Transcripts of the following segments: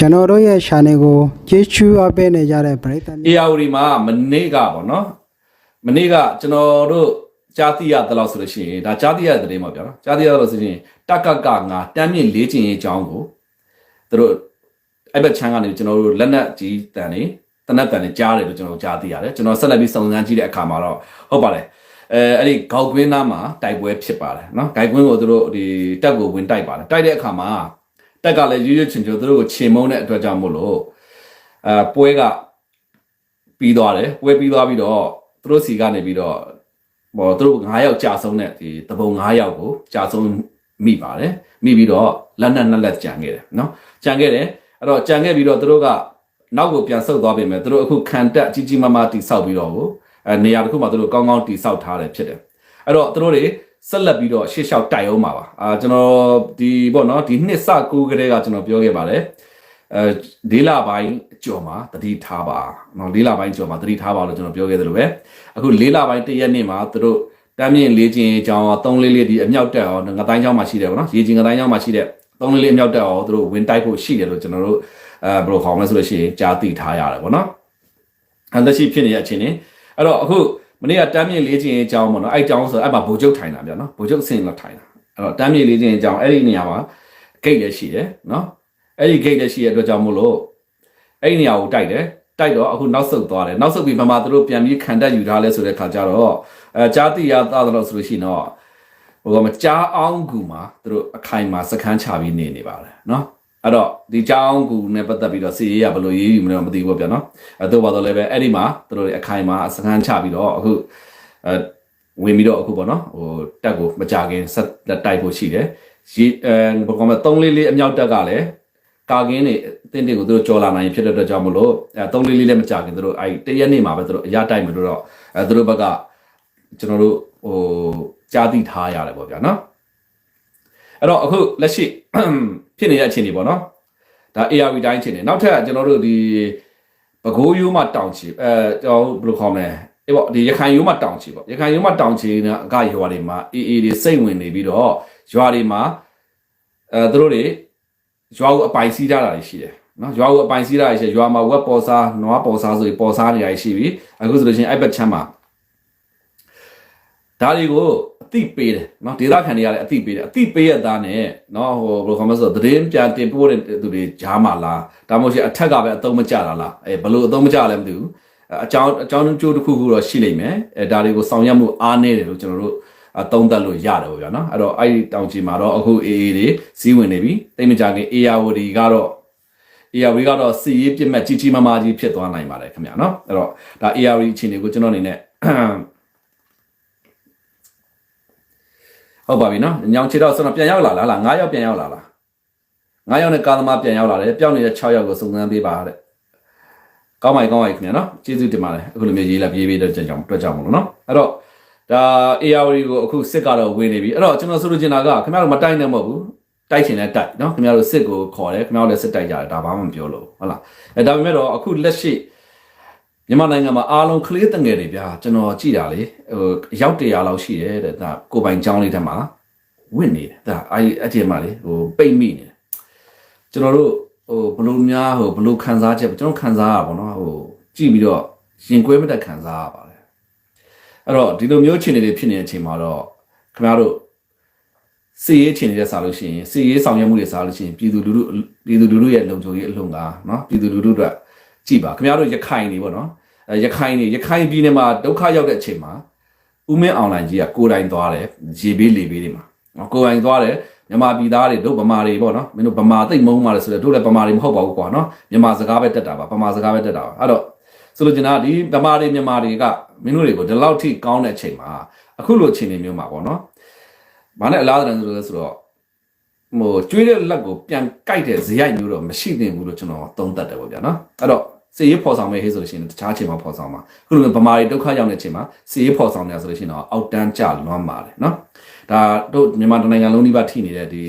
ကျွန်တော်တို့ရဲ့ channel ကိုကျေးဇူးအပ်ပေးနေကြတဲ့ပရိသတ်များ AR မှာမနေ့ကပေါ့နော်မနေ့ကကျွန်တော်တို့ကြားသိရသလောက်ဆိုလို့ရှိရင်ဒါကြားသိရတဲ့သတင်းပါဗျာနော်ကြားသိရသလောက်ဆိုရင်တက်ကကငါတမ်းမြင့်လေးကျင်ရေးအကြောင်းကိုသူတို့အဲ့ဘက်ချမ်းကနေကျွန်တော်တို့လက်နက်ကြီးတန်နေတနက်တန်နေကြားတယ်လို့ကျွန်တော်ကြားသိရတယ်ကျွန်တော်ဆက်လက်ပြီးစုံစမ်းကြည့်တဲ့အခါမှာတော့ဟုတ်ပါတယ်အဲအဲ့ဒီဂေါက်ကွင်းသားမှာတိုက်ပွဲဖြစ်ပါတယ်နော်ဂိုက်ကွင်းကိုသူတို့ဒီတက်ကိုဝင်တိုက်ပါတယ်တိုက်တဲ့အခါမှာ တက်ကလည်းရွရွချင်ချင်သူတို့ကိုခြေမုံတဲ့အတွက်ကြောင့်မို့လို့အဲပွဲကပြီးသွားတယ်ပွဲပြီးသွားပြီးတော့သူတို့စီကနေပြီးတော့ဟောသူတို့9ယောက်ကြာဆုံးတဲ့ဒီတပုံ9ယောက်ကိုကြာဆုံးမိပါတယ်မိပြီးတော့လက်နက်နှစ်လက်ကြံခဲ့တယ်နော်ကြံခဲ့တယ်အဲ့တော့ကြံခဲ့ပြီးတော့သူတို့ကနောက်ကိုပြန်ဆုတ်သွားပြင်မဲ့သူတို့အခုခံတက်ကြီးကြီးမားမားတိဆောက်ပြီးတော့ကိုအဲနေရာတစ်ခုမှာသူတို့ကောင်းကောင်းတိဆောက်ထားတယ်ဖြစ်တယ်အဲ့တော့သူတို့တွေ ဆက်လက်ပြီးတော့ရှေ့လျှောက်တိုက်အောင်ပါပါအာကျွန်တော်ဒီပေါ့နော်ဒီနှစ်စကူကလေးကကျွန်တော်ပြောခဲ့ပါတယ်အဲလေးလပိုင်းအကျော်မှာတတိထားပါနော်လေးလပိုင်းကျော်မှာတတိထားပါလို့ကျွန်တော်ပြောခဲ့သလိုပဲအခုလေးလပိုင်းတရက်နေ့မှာသူတို့တမ်းမြင့်လေးချင်းအကြောင်းသုံးလေးလေးဒီအမြောက်တက်အောင်ငတိုင်းချောင်းမှာရှိတယ်ဗောနော်ရေချင်းငတိုင်းချောင်းမှာရှိတဲ့သုံးလေးလေးအမြောက်တက်အောင်သူတို့ဝင်တိုက်ဖို့ရှိတယ်လို့ကျွန်တော်တို့အဲဘယ်လိုခေါ်မလဲဆိုလို့ရှိရင်ကြားသိထားရတယ်ဗောနော်အသက်ရှိဖြစ်နေတဲ့အချိန်နေအဲ့တော့အခု မနေ့ကတမ်းမြင့်လေးချင်းအကြောင်းဗောနော်အဲ့အကြောင်းဆိုအဲ့မှာဗိုလ်ချုပ်ထိုင်တာဗျာနော်ဗိုလ်ချုပ်အစင်လောက်ထိုင်တာအဲ့တော့တမ်းမြင့်လေးချင်းအကြောင်းအဲ့ဒီနေရာမှာဂိတ်လည်းရှိတယ်နော်အဲ့ဒီ gate လည်းရှိရတဲ့အတွက်ကြောင့်မို့လို့အဲ့ဒီနေရာကိုတိုက်တယ်တိုက်တော့အခုနောက်ဆုတ်သွားတယ်နောက်ဆုတ်ပြီးမမသူတို့ပြန်ပြီးခံတက်ယူထားလဲဆိုတဲ့ခါကျတော့အဲကြားတိရသားတော့ဆိုလို့ရှိရင်တော့ဟိုကမကြားအောင်ကူမှာသူတို့အခိုင်မှာစခန်းချပြီးနေနေပါတယ်နော် အဲ့တော့ဒီကြောင်းကူနဲ့ပတ်သက်ပြီးတော့စီရေးရဘယ်လိုရေးယူမလဲမသိဘူးဗျာနော်အဲတို့ပါတော့လည်းပဲအဲ့ဒီမှာသူတို့အခိုင်မှာစခန်းချပြီးတော့အခုအဲဝင်ပြီးတော့အခုပေါ့နော်ဟိုတက်ကိုမကြခင်ဆက်လက်တိုက်ဖို့ရှိတယ်ရေအဲဘယ်ကောင်မ3လေးလေးအမြောက်တက်ကလည်းကာကင်းတွေအတင်းတွေကိုသူတို့ကြော်လာနိုင်ဖြစ်တဲ့အတွက်ကြောင့်မလို့အဲသုံးလေးလေးလည်းမကြခင်သူတို့အဲတရက်နေ့မှာပဲသူတို့အရတိုက်မလို့တော့အဲသူတို့ဘက်ကကျွန်တော်တို့ဟိုကြားသိထားရတယ်ပေါ့ဗျာနော် အဲ့တော့အခုလက်ရှိဖြစ်နေတဲ့အခြေအနေပေါ့နော်ဒါ ARV တိုင်းအခြေအနေနောက်ထပ်ကျွန်တော်တို့ဒီပကိုးရိုးမှတောင်ချီအဲကျွန်တော်ဘယ်လိုခေါ်မလဲအေးပေါ့ဒီရခိုင်ရိုးမှတောင်ချီပေါ့ရခိုင်ရိုးမှတောင်ချီနဲ့အကရွာတွေမှာ AA တွေစိတ်ဝင်နေပြီးတော့ရွာတွေမှာအဲသူတို့တွေရွာကိုအပိုင်စီးထားတာတွေရှိတယ်နော်ရွာကိုအပိုင်စီးထားတာရှိတယ်ရွာမှာဝက်ပေါ်စားနွားပေါ်စားဆိုပြီးပေါ်စားနေရရှိပြီအခုဆိုလို့ချင်းအဲ့ဘက်ချမ်းမှာဒါတွေကို အတိပေးတယ်နော်ဒေသခံတွေကလည်းအတိပေးတယ်အတိပေးရသားနဲ့နော်ဟိုဘယ်လိုခေါ်မလဲဆိုတော့သတင်းပြန်တင်ပို့တဲ့သူတွေကြားမှာလားဒါမှမဟုတ်ရှင်အထက်ကပဲအသုံးမကျတာလားအဲဘယ်လိုအသုံးမကျလဲမသိဘူးအကြောင်းအကြောင်းကျိုးတစ်ခုခုတော့ရှိလိမ့်မယ်အဲဒါတွေကိုဆောင်ရွက်မှုအားနည်းတယ်လို့ကျွန်တော်တို့အသုံးသက်လို့ရတယ်ပေါ့ဗျာနော်အဲ့တော့အဲ့ဒီတောင်ချီမှာတော့အခု AA တွေစီးဝင်နေပြီတိတ်မကြခင် ARD ကတော့ ARD ကတော့စီရေးပြစ်မဲ့ကြီးကြီးမားမားကြီးဖြစ်သွားနိုင်ပါတယ်ခင်ဗျာနော်အဲ့တော့ဒါ ARD အခြေအနေကိုကျွန်တော်အနေနဲ့ ဟုတ်ပါပြီနော်ညောင်ချီတော့ဆိုတော့ပြန်ရောက်လာလားလား9ယောက်ပြန်ရောက်လာလား9ယောက်နဲ့ကာသမားပြန်ရောက်လာတယ်ပြောင်းနေတဲ့6ယောက်ကိုစုံစမ်းပေးပါတဲ့ကောင်းပါပြီကောင်းပါပြီခင်ဗျာနော်ကျေးဇူးတင်ပါတယ်အခုလိုမျိုးရေးလာပြေးပြေးတော့ကြောင်တွက်ကြမလို့နော်အဲ့တော့ဒါ AR ကိုအခုစစ်ကတော့ဝင်နေပြီအဲ့တော့ကျွန်တော်ဆိုလိုချင်တာကခင်ဗျားတို့မတိုက်နဲ့မဟုတ်ဘူးတိုက်ချင်တဲ့တိုက်နော်ခင်ဗျားတို့စစ်ကိုခေါ်တယ်ခင်ဗျားတို့လည်းစစ်တိုက်ကြတယ်ဒါဘာမှမပြောလို့ဟုတ်လားအဲဒါပေမဲ့တော့အခုလက်ရှိ မြန်မာနိုင်ငံမှာအားလုံးကလေးတငယ်တွေဗျာကျွန်တော်ကြည့်တာလေဟိုရောက်တရာလောက်ရှိတယ်တဲ့ဒါကိုပိုင်ကျောင်းလေးထဲမှာဝင့်နေတယ်ဒါအဲအချိန်မှာလေဟိုပိတ်မိနေတယ်ကျွန်တော်တို့ဟိုဘလို့များဟိုဘလို့ခံစားချက်ကျွန်တော်ခံစားရပါတော့ဟိုကြည့်ပြီးတော့ရင်ကွဲမတက်ခံစားရပါတယ်အဲ့တော့ဒီလိုမျိုးအခြေအနေတွေဖြစ်နေတဲ့အချိန်မှာတော့ခင်ဗျားတို့စီရေးအခြေအနေတွေစားလို့ရှိရင်စီရေးဆောင်ရွက်မှုတွေစားလို့ရှိရင်ပြည်သူလူထုပြည်သူလူထုရဲ့လုံခြုံရေးအလုံးကနော်ပြည်သူလူထုအတွက်ကြည်ပါခင်ဗျားတို့ရခိုင်နေပေါ့နော်အဲ ရခိုင်နေရခိုင်ပြည်နယ်မှာဒုက္ခရောက်တဲ့အချိန်မှာဦးမင်းအောင်လိုင်ကြီးကကိုယ်တိုင်သွားတယ်ရေဘေးလေဘေးတွေမှာနော်ကိုယ်တိုင်သွားတယ်မြန်မာပြည်သားတွေတို့ဗမာတွေပေါ့နော်မင်းတို့ဗမာသိမ့်မုန်းပါလေဆိုတော့တို့လည်းဗမာတွေမဟုတ်ပါဘူးကွာနော်မြန်မာစကားပဲတက်တာပါဗမာစကားပဲတက်တာပါအဲ့တော့ဆိုလိုချင်တာကဒီဗမာတွေမြန်မာတွေကမင်းတို့တွေကိုဒီလောက်ထိကောင်းတဲ့အချိန်မှာအခုလိုအချိန်တွေမျိုးမှာပေါ့နော်။ဘာနဲ့အလားတူလဲဆိုတော့ဟိုကျွေးတဲ့လက်ကိုပြန်ကြိုက်တဲ့ဇယိုက်မျိုးတော့မရှိသင့်ဘူးလို့ကျွန်တော်သုံးသပ်တယ်ပေါ့ဗျာနော်။အဲ့တော့ စီရေးဖော်ဆောင်မဲ့ဟေးဆိုလို့ရှိရင်တခြားအချိန်မှာဖော်ဆောင်မှာအခုလိုမျိုးဗမာတွေဒုက္ခရောက်တဲ့အချိန်မှာစီရေးဖော်ဆောင်နေရဆိုလို့ရှိရင်တော့အောက်တန်းကျလွမ်းပါတယ်နော်။ဒါတို့မြန်မာတိုင်းနိုင်ငံလုံးဒီပါထိနေတဲ့ဒီ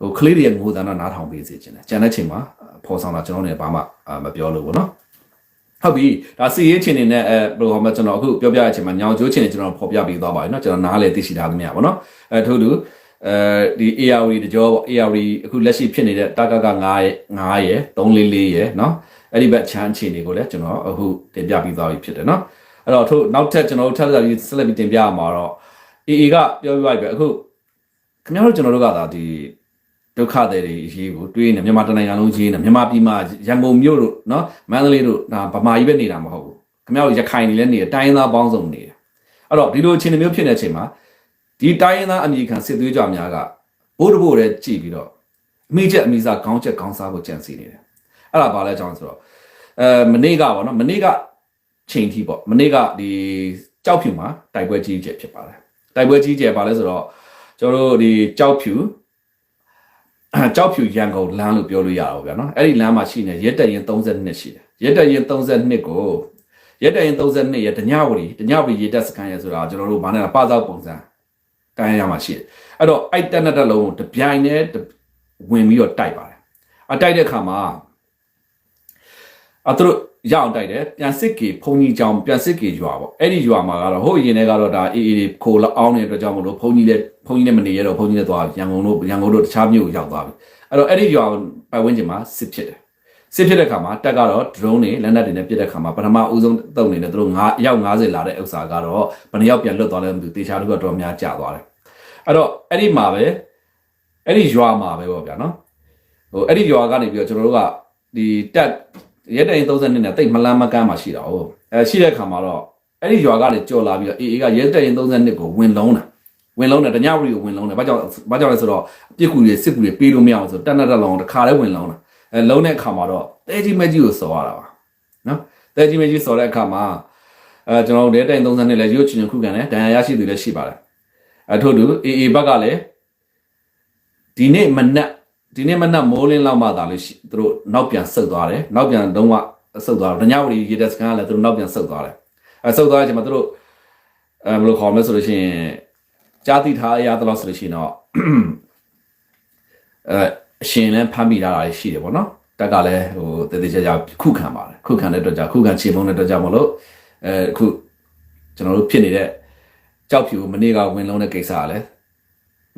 ဟိုကလေးတွေရဲ့ငိုသံတော့နားထောင်ပေးစေချင်တယ်။ကျန်တဲ့ချိန်မှာဖော်ဆောင်တာကျွန်တော်လည်းဘာမှမပြောလို့ပေါ့နော်။ ဟုတ်ပြီဒါစီရေးချင်းနေနဲ့အဲဘယ်လိုဟောမလဲကျွန်တော်အခုပြောပြရချင်းမှာညောင်ကျိုးချင်းနေကျွန်တော်ဖော်ပြပေးသွားပါပြီเนาะကျွန်တော်နားလေသိရှိထားသမျှပေါ့เนาะအဲထို့တူ အဲဒီ ARD တကြောပေါ့ ARD အခုလက်ရှိဖြစ်နေတဲ့တာကက9ရဲ့9ရဲ့344ရဲ့เนาะအဲ့ဒီဘက်ချမ်းအခြေအနေကိုလည်းကျွန်တော်အခုတင်ပြပြီးသွားပြီဖြစ်တယ်เนาะအဲ့တော့ထို့နောက်ထပ်ကျွန်တော်တို့ထပ်ဆက်ပြီးဆက်လက်ပြီးတင်ပြရမှာတော့ AA ကပြောပြလိုက်ပဲအခုခင်ဗျားတို့ကျွန်တော်တို့ကသာဒီဒုက္ခတွေတွေအရေးကိုတွေးနေမြန်မာတနိုင်ငံလုံးကြီးနေမြန်မာပြည်မှာရန်ကုန်မြို့တို့เนาะမန္တလေးတို့ဒါဗမာကြီးပဲနေတာမဟုတ်ဘူးခင်ဗျားတို့ရခိုင်နေလဲနေတယ်တိုင်းရင်းသားပေါင်းစုံနေတယ်အဲ့တော့ဒီလိုအခြေအနေမျိုးဖြစ်နေတဲ့အချိန်မှာ ဒီတိုင်းရင်းသားအမေရိကန်စစ်သွေးကြွများကဘိုးတဘို့တဲ့ကြည်ပြီးတော့အမိချက်အမိစားခေါင်းချက်ခေါင်းစားကိုကြံစီနေတယ်အဲ့ဒါဘာလဲအကြောင်းဆိုတော့အဲမနေ့ကပေါ့နော်မနေ့ကချိန်ထိပေါ့မနေ့ကဒီကြောက်ဖြူမှာတိုက်ပွဲကြီးကျယ်ဖြစ်ပါတယ်တိုက်ပွဲကြီးကျယ်ပါလဲဆိုတော့ကျွန်တော်တို့ဒီကြောက်ဖြူကြောက်ဖြူရန်ကုန်လမ်းလို့ပြောလို့ရအောင်ဗျာနော်အဲ့ဒီလမ်းမှာရှိနေရက်တက်ရင်32ရှိတယ်ရက်တက်ရင်32ကိုရက်တက်ရင်32ရဲ့တညဝရီတညဝရီရက်တက်စကန်ရဲဆိုတာကျွန်တော်တို့ဘာနဲ့လဲပသောက်ပုံစံ တိုင်းရမှာရှိတယ်အဲ့တော့အဲ့တက်နဲ့တက်လုံးကိုတပြိုင်နဲ့ဝင်ပြီးတော့တိုက်ပါတယ်အတိုက်တဲ့အခါမှာအသူတို့ရအောင်တိုက်တယ်ပြန်စစ်ကေဖုန်ကြီးကြောင်ပြန်စစ်ကေရွာပေါ့အဲ့ဒီရွာမှာကတော့ဟိုအရင်တည်းကတော့ဒါအေးအေးခိုးလောက်အောင်နေတဲ့အတွက်ကြောင့်မလို့ဖုန်ကြီးလည်းဖုန်ကြီးလည်းမနေရတော့ဖုန်ကြီးလည်းသွားရန်ကုန်တို့ရန်ကုန်တို့တခြားမြို့ကိုရောက်သွားပြီအဲ့တော့အဲ့ဒီရွာပတ်ဝန်းကျင်မှာစစ်ဖြစ်တယ် စစ်ဖြစ်တဲ့အခါမှာတက်ကတော့ drone တွေလက်နက်တွေနဲ့ပစ်တဲ့အခါမှာပထမအဦးဆုံးတုံနေတဲ့သူတို့9အယောက်90လာတဲ့ဥစ္စာကတော့ဘယ်နှယောက်ပြန်လွတ်သွားလဲမသိဘူးတေချာတို့ကတော့များကြာသွားတယ်အဲ့တော့အဲ့ဒီမှာပဲအဲ့ဒီရွာမှာပဲပေါ့ဗျာနော်ဟိုအဲ့ဒီရွာကနေပြီးတော့ကျွန်တော်တို့ကဒီတက်ရဲတိုင်32နဲ့တိတ်မလန်းမကန်းမှာရှိတာဟုတ်အဲရှိတဲ့ခါမှာတော့အဲ့ဒီရွာကနေကြော်လာပြီးတော့အေးအေးကရဲတိုင်32ကိုဝင်လုံးတာဝင်လုံးတယ်တညဝရီကိုဝင်လုံးတယ်ဘာကြောင့်ဘာကြောင့်လဲဆိုတော့ပြစ်ကူတွေစစ်ကူတွေပေးလို့မရအောင်ဆိုတက်တက်တက်လောင်တစ်ခါတည်းဝင်လုံးတာ အဲလုံးတဲ့အခါမှာတော့တဲကြီးမကြီးကိုစော်ရတာပါနော်တဲကြီးမကြီးစော်တဲ့အခါမှာအဲကျွန်တော်တို့ရဲတိုင်32နဲ့လည်းရုပ်ချင်ချင်ခုခံတယ်ဒဏ်ရာရရှိသူလည်းရှိပါတယ်အထို့တူအေးအေးဘက်ကလည်းဒီနေ့မနက်ဒီနေ့မနက်မိုးလင်းလောက်မှသာလို့ရှိသူတို့နောက်ပြန်ဆုတ်သွားတယ်နောက်ပြန်တော့ဆုတ်သွားတယ်ဒညဝရီရေတက်စကန်ကလည်းသူတို့နောက်ပြန်ဆုတ်သွားတယ်အဲဆုတ်သွားတဲ့အချိန်မှာသူတို့အဲဘယ်လိုခေါ်မလဲဆိုလို့ရှိရင်ကြားသိထားရသလောက်ဆိုလို့ရှိရင်တော့အဲ အရှင်လည်းဖမ်းမိတာတွေရှိတယ်ပေါ့နော်တက်ကလည်းဟိုတည်တည်ကြကြခုခံပါတယ်ခုခံတဲ့အတွက်ကြောင့်ခုခံခြေမုံတဲ့အတွက်ကြောင့်မလို့အဲအခုကျွန်တော်တို့ဖြစ်နေတဲ့ကြောက်ဖြူမနေ့ကဝင်လုံးတဲ့ကိစ္စကလည်း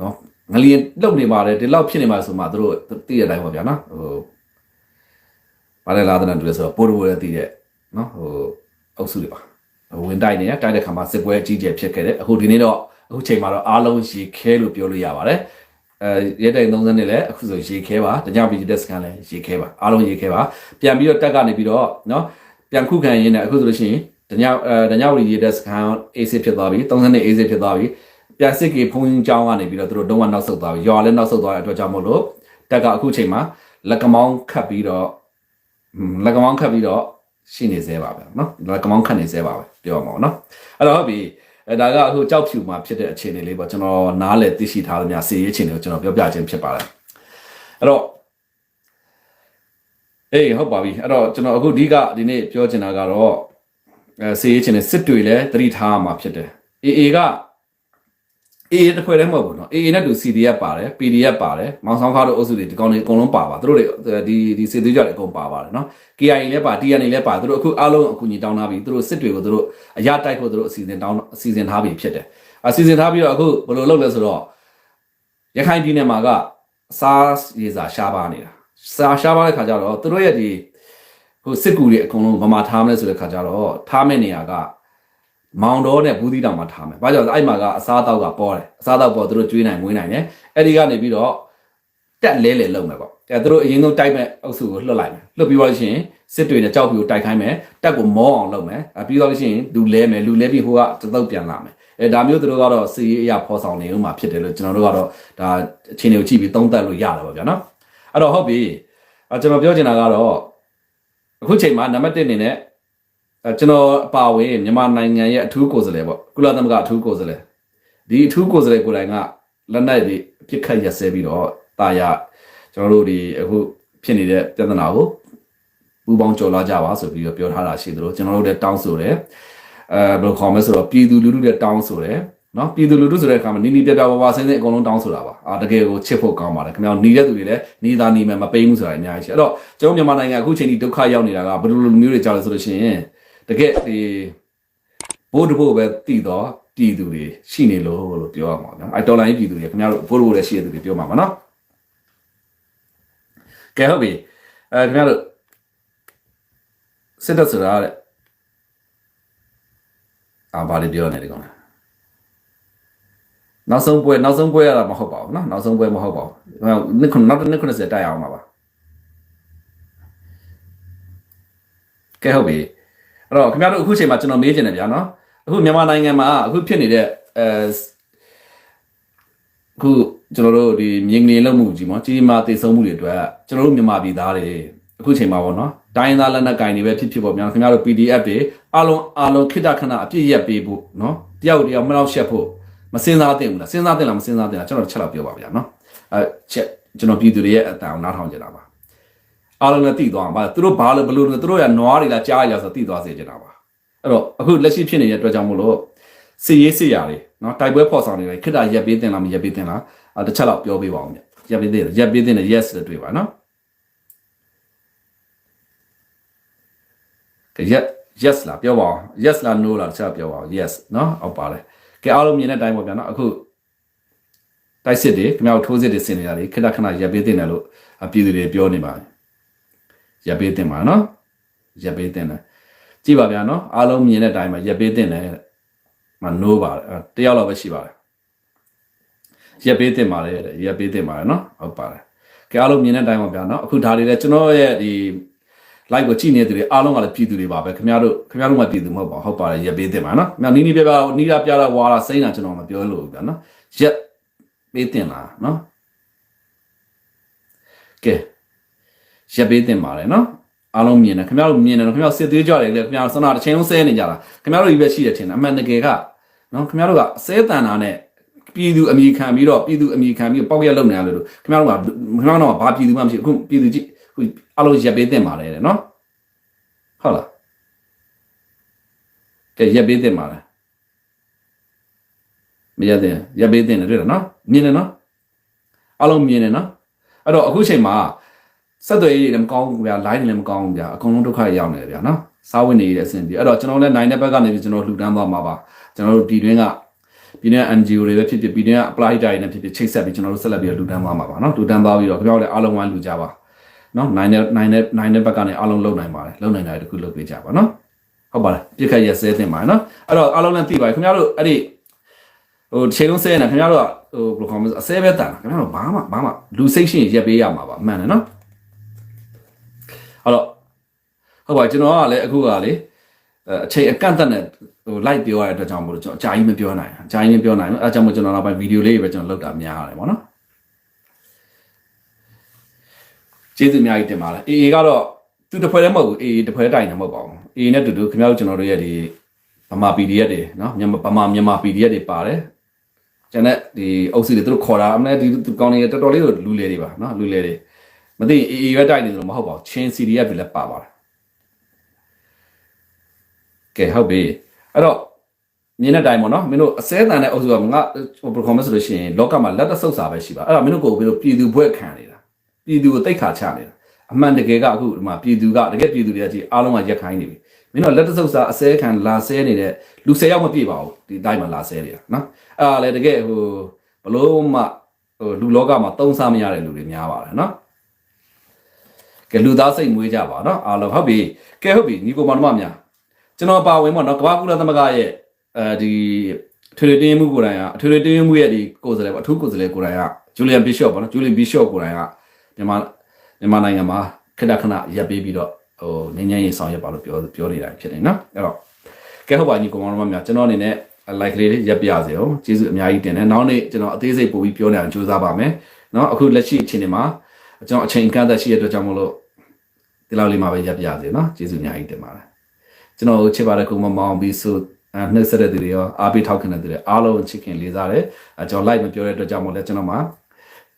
နော်ငလျင်လုံနေပါတယ်ဒီလောက်ဖြစ်နေမှာဆိုမှတို့သိရတိုင်းပါဗျာနော်ဟိုဘာလဲလာတဲ့တူလဲဆိုတော့ပိုးတိုးလည်းသိတဲ့နော်ဟိုအုပ်စုတွေပါဝင်တိုက်နေရတိုက်တဲ့ခါမှာစစ်ပွဲအကြီးကျယ်ဖြစ်ခဲ့တယ်အခုဒီနေ့တော့အခုချိန်မှာတော့အားလုံးရေခဲလို့ပြောလို့ရပါတယ် အဲရဲတိုင်30နဲ့လည်းအခုဆိုရေခဲပါတညပြည်တက်စကန်လည်းရေခဲပါအားလုံးရေခဲပါပြန်ပြီးတော့တက်ကနေပြီးတော့နော်ပြန်ခုခံရင်းနဲ့အခုဆိုလို့ရှိရင်တညအဲတညဝရီရေတက်စကန် AC ဖြစ်သွားပြီ30နဲ့ AC ဖြစ်သွားပြီ ပြန်စစ်ကေဖုန်းကြောင်းကနေပြီးတော့သူတို့တော့နောက်ဆုတ်သွားပြီရွာလည်းနောက်ဆုတ်သွားတဲ့အတွက်ကြောင့်မို့လို့တက်ကအခုချိန်မှာလက်ကမောင်းခတ်ပြီးတော့လက်ကမောင်းခတ်ပြီးတော့ရှိနေသေးပါပဲเนาะလက်ကမောင်းခတ်နေသေးပါပဲပြောရမှာเนาะအဲ့တော့ဟုတ်ပြီ အဲဒါကအခုကြောက်ဖြူမှာဖြစ်တဲ့အခြေအနေလေးပေါ့ကျွန်တော်နားလည်သိရှိထားသမျှစီရေးအခြေအနေကိုကျွန်တော်ပြောပြခြင်းဖြစ်ပါတယ်အဲ့တော့အေးဟုတ်ပါပြီအဲ့တော့ကျွန်တော်အခုဒီကဒီနေ့ပြောချင်တာကတော့အဲစီရေးအခြေအနေစစ်တွေလည်းသတိထားမှာဖြစ်တယ်အေအေက AA တစ်ခွဲတည်းမဟုတ်ဘူးเนาะ AA နဲ့တူ CDF ပါတယ် PDF ပါတယ်မောင်ဆောင်ခါတို့အုပ်စုတွေဒီကောင်တွေအကုန်လုံးပါပါသူတို့တွေဒီဒီစစ်သွေးကြတွေအကုန်ပါပါတယ်เนาะ KIA လည်းပါ TNA လည်းပါသူတို့အခုအားလုံးအကူအညီတောင်းထားပြီသူတို့စစ်တွေကိုသူတို့အရတိုက်ဖို့သူတို့အစီအစဉ်တောင်းအစီအစဉ်ထားပြီဖြစ်တယ်အစီအစဉ်ထားပြီးတော့အခုဘယ်လိုလုပ်လဲဆိုတော့ရခိုင်ပြည်နယ်မှာကစားရေစာရှားပါနေတာစားရှားပါတဲ့ခါကျတော့သူတို့ရဲ့ဒီဟိုစစ်ကူတွေအကုန်လုံးဗမာထားမလဲဆိုတဲ့ခါကျတော့ထားမဲ့နေရာက မောင်တော်နဲ့ဘူးသီးတောင်မှာထားမယ်။ဘာကြောင့်လဲအဲ့မှာကအစားအသောက်ကပေါ်တယ်။အစားအသောက်ပေါ်သူတို့ကျွေးနိုင်မွေးနိုင်တယ်။အဲ့ဒီကနေပြီးတော့တက်လဲလဲလုံမယ်ပေါ့။အဲသူတို့အရင်ဆုံးတိုက်မဲ့အုပ်စုကိုလွှတ်လိုက်မယ်။လွှတ်ပြီးတော့လို့ရှိရင်စစ်တွေနဲ့ကြောက်ပြီးတိုက်ခိုင်းမယ်။တက်ကိုမောအောင်လုပ်မယ်။အဲပြီးတော့လို့ရှိရင်လူလဲမယ်လူလဲပြီးဟိုကတသုတ်ပြန်လာမယ်။အဲဒါမျိုးသူတို့ကတော့စီရေးအရာဖော်ဆောင်နေဦးမှာဖြစ်တယ်လို့ကျွန်တော်တို့ကတော့ဒါအချိန်တွေကိုကြည့်ပြီးသုံးသပ်လို့ရတယ်ပေါ့ဗျာနော်။အဲ့တော့ဟုတ်ပြီ။အဲကျွန်တော်ပြောချင်တာကတော့အခုချိန်မှာနံပါတ်1အနေနဲ့အဲ ကျွန်တော်အပါဝင်မြန်မာနိုင်ငံရဲ့အထူးကိုယ်စားလှယ်ပေါ့ကုလသမဂ္ဂအထူးကိုယ်စားလှယ်ဒီအထူးကိုယ်စားလှယ်ကိုယ်တိုင်ကလက်နက်တွေအပြစ်ခတ်ရက်စဲပြီးတော့တာရကျွန်တော်တို့ဒီအခုဖြစ်နေတဲ့ပြဿနာကိုပူပေါင်းကြော်လာကြပါဆိုပြီးတော့ပြောထားတာရှိသလိုကျွန်တော်တို့လည်းတောင်းဆိုတယ်အဲဘယ်လိုခေါ်မလဲဆိုတော့ပြည်သူလူထုလည်းတောင်းဆိုတယ်နော်ပြည်သူလူထုဆိုတဲ့အခါမှာနီနီပြပြဝဝဆင်းဆင်းအကုန်လုံးတောင်းဆိုတာပါအာတကယ်ကိုချစ်ဖို့ကောင်းပါတယ်ခင်ဗျားနေတဲ့သူတွေလည်းနေသားနေမယ်မပိမ့်ဘူးဆိုတာအများကြီးရှိအဲ့တော့ကျွန်တော်မြန်မာနိုင်ငံအခုချိန်ထိဒုက္ခရောက်နေတာကဘယ်လိုလိုမျိုးတွေကြောက်လဲဆိုလို့ရှိရင် တကယ်ဒီဘိုးတဘို့ပဲတည်တော့ပြည်သူတွေရှိနေလို့လို့ပြောရမှာနော်အဲတော်လိုင်းပြည်သူတွေခင်ဗျားတို့ဘိုးဘိုးလည်းရှိတဲ့သူတွေပြောမှာပါနော်ကဲဟုတ်ပြီအဲခင်ဗျားတို့စစ်တပ်ဆိုတာတဲ့အာဘာလေးပြောနေတယ်ကောင်လားနောက်ဆုံးပွဲနောက်ဆုံးပွဲရတာမဟုတ်ပါဘူးနော်နောက်ဆုံးပွဲမဟုတ်ပါဘူးနှစ်ခုနောက်တစ်နှစ်ခု90တိုက်အောင်ပါပါကဲဟုတ်ပြီ အဲ့တော့ခင်ဗျားတို့အခုချိန်မှာကျွန်တော်မေးချင်တယ်ဗျာနော်အခုမြန်မာနိုင်ငံမှာအခုဖြစ်နေတဲ့အဲအခုကျွန်တော်တို့ဒီမြင်းငင်လုံးမှုကြီးမကြီးမားတည်ဆုံမှုတွေအတွက်ကျွန်တော်တို့မြန်မာပြည်သားတွေအခုချိန်မှာပေါ့နော်တိုင်းရင်းသားလက်နက်ကင်တွေပဲဖြစ်ဖြစ်ပေါ့ဗျာခင်ဗျားတို့ PDF တွေအားလုံးအားလုံးခိတ္တခဏအပြည့်ရက်ပေးဖို့နော်တယောက်တယောက်မလောက်ရှက်ဖို့မစင်စားသင့်ဘူးလားစဉ်းစားသင့်လားမစဉ်းစားသင့်လားကျွန်တော်ချက်တော့ပြောပါဗျာနော်အဲချက်ကျွန်တော်ပြည်သူတွေရဲ့အတန်အောင်နားထောင်ကြတာပါ အားလုံးလည်းသိသွားအောင်ပါသူတို့ဘာလို့ဘလို့လဲသူတို့ကနွားတွေလားကြားရလားဆိုသိသွားစေချင်တာပါအဲ့တော့အခုလက်ရှိဖြစ်နေတဲ့အတွက်ကြောင့်မို့လို့စီရေးစီရာတွေနော်တိုက်ပွဲဖော်ဆောင်နေတယ်ခိတ္တရက်ပေးတင်လားမရက်ပေးတင်လားအဲတစ်ချက်တော့ပြောပေးပါအောင်ဗျရက်ပေးတင်ရက်ပေးတင်တယ် yes လို့တွေ့ပါနော်ကဲ yes yes လားပြောပါအောင် yes လား no လားတစ်ချက်ပြောပါအောင် yes နော်ဟုတ်ပါတယ်ကဲအားလုံးမြင်တဲ့အတိုင်းပေါ့ဗျာနော်အခုတိုက်စစ်တွေခင်ဗျားတို့ထိုးစစ်တွေဆင်နေရတယ်ခဏခဏရက်ပေးတင်တယ်လို့အပြည်သူတွေပြောနေပါတယ် ရက်ပေးတင်ပါနော်ရက်ပေးတင်တယ်ကြည့်ပါဗျာနော်အားလုံးမြင်တဲ့အတိုင်းမှာရက်ပေးတင်တယ်မနိုးပါတယ်အဲတယောက်တော့ပဲရှိပါတယ်ရက်ပေးတင်ပါတယ်တဲ့ရက်ပေးတင်ပါတယ်နော်ဟုတ်ပါတယ်ကဲအားလုံးမြင်တဲ့အတိုင်းပါဗျာနော်အခုဒါတွေလည်းကျွန်တော်ရဲ့ဒီ live ကိုကြည့်နေတဲ့သူတွေအားလုံးကလည်းပြည်သူတွေပါပဲခင်ဗျားတို့ခင်ဗျားတို့မှပြည်သူမဟုတ်ပါဘူးဟုတ်ပါတယ်ရက်ပေးတင်ပါနော်ခင်ဗျားနီးနီးပြပြနီးတာပြတာဝါတာစိမ့်တာကျွန်တော်မပြောလို့ဗျာနော်ရက်ပေးတင်လားနော်ကဲ ရက်ပေးတင်ပါတယ်နော်အားလုံးမြင်တယ်ခင်ဗျားတို့မြင်တယ်နော်ခင်ဗျားတို့စစ်သေးကြတယ်လေခင်ဗျားတို့စနာတစ်ချိန်လုံးဆဲနေကြတာခင်ဗျားတို့ဒီပဲရှိတယ်ထင်တယ်အမှန်တကယ်ကနော်ခင်ဗျားတို့ကအစဲတန်တာနဲ့ပြည်သူအမိခံပြီးတော့ပြည်သူအမိခံပြီးပေါက်ရက်လုံနေရလို့ခင်ဗျားတို့ကခင်ဗျားတို့ကဘာပြည်သူမှမရှိအခုပြည်သူကြည့်အခုအားလုံးရက်ပေးတင်ပါတယ်တဲ့နော်ဟုတ်လားကဲရက်ပေးတင်ပါလားမရက်တင်ရက်ပေးတင်တယ်တွေ့လားနော်မြင်တယ်နော်အလုံးမြင်တယ်နော်အဲ့တော့အခုချိန်မှာ ဆက်သွယ်ရေးလည်းမကောင်းဘူးဗျာ line လည်းမကောင်းဘူးဗျာအကုန်လုံးဒုက္ခရောက်နေတယ်ဗျာနော်စားဝင်နေရတဲ့အဆင်ပြေအဲ့တော့ကျွန်တော်လည်းနိုင်တဲ့ဘက်ကနေပြီးကျွန်တော်လှူဒန်းသွားမှာပါကျွန်တော်တို့ပြည်တွင်းကပြည်တွင်း NGO တွေပဲဖြစ်ဖြစ်ပြည်တွင်းက apply တိုင်းနဲ့ဖြစ်ဖြစ်ချိတ်ဆက်ပြီးကျွန်တော်တို့ဆက်လက်ပြီးလှူဒန်းသွားမှာပါနော်လှူဒန်းသွားပြီးတော့ကြောက်လည်းအားလုံးဝိုင်းလှူကြပါနော်နိုင်တဲ့နိုင်တဲ့နိုင်တဲ့ဘက်ကနေအားလုံးလုံနိုင်ပါတယ်လုံနိုင်တာတခုလုပ်ပေးကြပါနော်ဟုတ်ပါတယ်ပြစ်ခတ်ရက်စဲတင်ပါတယ်နော်အဲ့တော့အားလုံးလည်းသိပါတယ်ခင်ဗျားတို့အဲ့ဒီဟိုချိန်လုံးဆဲနေခင်ဗျားတို့ကဟိုဘယ်လိုခေါ်မလဲအစဲပဲတန်တာခင်ဗျားတို့ဘာမှဘာမှလူစိတ်ရှိရင်ရက်ပေးရမှာပါအမှန်တယ်နော် အဲ့တော့ဟုတ်ပါကျွန်တော်ကလည်းအခုကလေအချိန်အကန့်အသတ်နဲ့ဟို live ပြောရတဲ့အတွက်ကြောင့်မို့လို့ကျွန်တော်အကြာကြီးမပြောနိုင်ဘူးအကြာကြီးမပြောနိုင်ဘူးအဲဒါကြောင့်မို့ကျွန်တော်နောက်ပိုင်းဗီဒီယိုလေးတွေပဲကျွန်တော်လုပ်တာများရတယ်ပေါ့နော်ကျေးဇူးအများကြီးတင်ပါတယ်အေအေကတော့သူတစ်ဖွဲ့တည်းမဟုတ်ဘူးအေအေတစ်ဖွဲ့တိုင်နေမဟုတ်ပါဘူးအေအေနဲ့တူတူခင်ဗျားတို့ကျွန်တော်တို့ရဲ့ဒီဗမာ PDF တွေနော်မြန်မာဗမာမြန်မာ PDF တွေပါတယ်ကျန်တဲ့ဒီအုပ်စုတွေသူတို့ခေါ်တာအမလဲဒီသူကောင်းနေတော်တော်လေးလူလေတွေပါနော်လူလေတွေ မသိအေအေရွက်တိုင်နေတယ်လို့မဟုတ်ပါဘူးချင်း CDF တွေလည်းပါပါတယ်ကဲဟုတ်ပြီအဲ့တော့မြင်တဲ့အတိုင်းပေါ့နော်မင်းတို့အစဲတန်တဲ့အုပ်စုကငါဟို performance ဆိုလို့ရှိရင်လောကမှာလက်တဆုပ်စာပဲရှိပါအဲ့တော့မင်းတို့ကိုမင်းတို့ပြည်သူဘွဲ့ခံနေတာပြည်သူကိုတိတ်ခါချနေတာအမှန်တကယ်ကအခုဒီမှာပြည်သူကတကယ်ပြည်သူတွေကကြီးအားလုံးကရက်ခိုင်းနေပြီမင်းတို့လက်တဆုပ်စာအစဲခံလာဆဲနေတဲ့လူ၁၀ယောက်မပြည့်ပါဘူးဒီတိုင်းမှာလာဆဲနေတာနော်အဲ့ဒါလည်းတကယ်ဟိုဘလို့မှဟိုလူလောကမှာတုံးစားမရတဲ့လူတွေများပါတယ်နော် ကဲလူသားစိတ်မွေးကြပါနော်အားလုံးဟုတ်ပြီကဲဟုတ်ပြီညီကိုမောင်တို့မများကျွန်တော်ပါဝင်ပေါ့နော်ကမ္ဘာကုလသမဂ္ဂရဲ့အဲဒီထွေထွေတင်းမှုကိုယ်တိုင်ကအထွေထွေတင်းမှုရဲ့ဒီကိုယ်စားလှယ်ပေါ့အထူးကိုယ်စားလှယ်ကိုယ်တိုင်ကဂျူလီယန်ဘီရှော့ပေါ့နော်ဂျူလီယန်ဘီရှော့ကိုယ်တိုင်ကမြန်မာမြန်မာနိုင်ငံမှာခဏခဏရပ်ပေးပြီးတော့ဟိုငញ្ញရင်ဆောင်ရွက်ပါလို့ပြောပြောနေတာဖြစ်နေနော်အဲ့တော့ကဲဟုတ်ပါညီကောင်မများကျွန်တော်အနေနဲ့ like လေးရပ်ပြရစေအောင်ကျေးဇူးအများကြီးတင်တယ်နောက်နေ့ကျွန်တော်အသေးစိတ်ပို့ပြီးပြောနေအောင်ကြိုးစားပါမယ်နော်အခုလက်ရှိအခြေအနေမှာ ကျွန်တော်အချိန်ကန့်သက်ရှိတဲ့အတွက်ကြောင့်မလို့ဒီလောက်လေးမှာပဲရပ်ပြရစေနော်ကျေးဇူးအများကြီးတင်ပါတယ်ကျွန်တော်ချစ်ပါတဲ့ကုမမောင်ပြီးဆိုအဲနှိမ့်ဆက်တဲ့သူတွေရောအားပေးထောက်ခံတဲ့သူတွေအားလုံးချစ်ခင်လေးစားတယ်အဲကျွန်တော် like မပြောတဲ့အတွက်ကြောင့်မို့လဲကျွန်တော်မှာ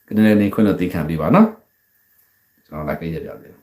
ကနေနေခွင့်လို့သိခံပေးပါနော်ကျွန်တော်လိုက်ပေးရပြတယ်